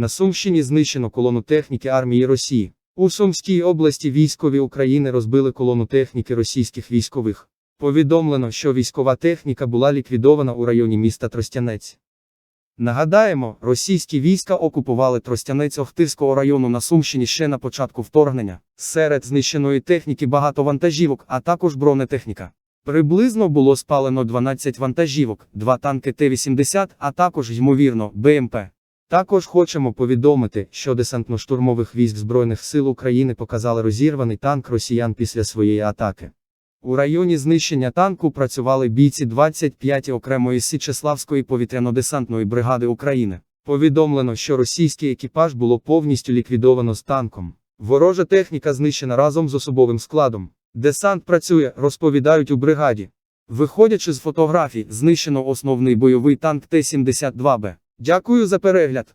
На Сумщині знищено колону техніки армії Росії. У Сумській області військові України розбили колону техніки російських військових. Повідомлено, що військова техніка була ліквідована у районі міста Тростянець. Нагадаємо, російські війська окупували Тростянець Охтирського району на Сумщині ще на початку вторгнення. Серед знищеної техніки багато вантажівок, а також бронетехніка. Приблизно було спалено 12 вантажівок, 2 танки Т-80, а також, ймовірно, БМП. Також хочемо повідомити, що десантно-штурмових військ Збройних сил України показали розірваний танк росіян після своєї атаки. У районі знищення танку працювали бійці 25-ї окремої Січеславської повітряно-десантної бригади України. Повідомлено, що російський екіпаж було повністю ліквідовано з танком. Ворожа техніка знищена разом з особовим складом. Десант працює, розповідають у бригаді. Виходячи з фотографій, знищено основний бойовий танк Т-72Б. Дякую за перегляд.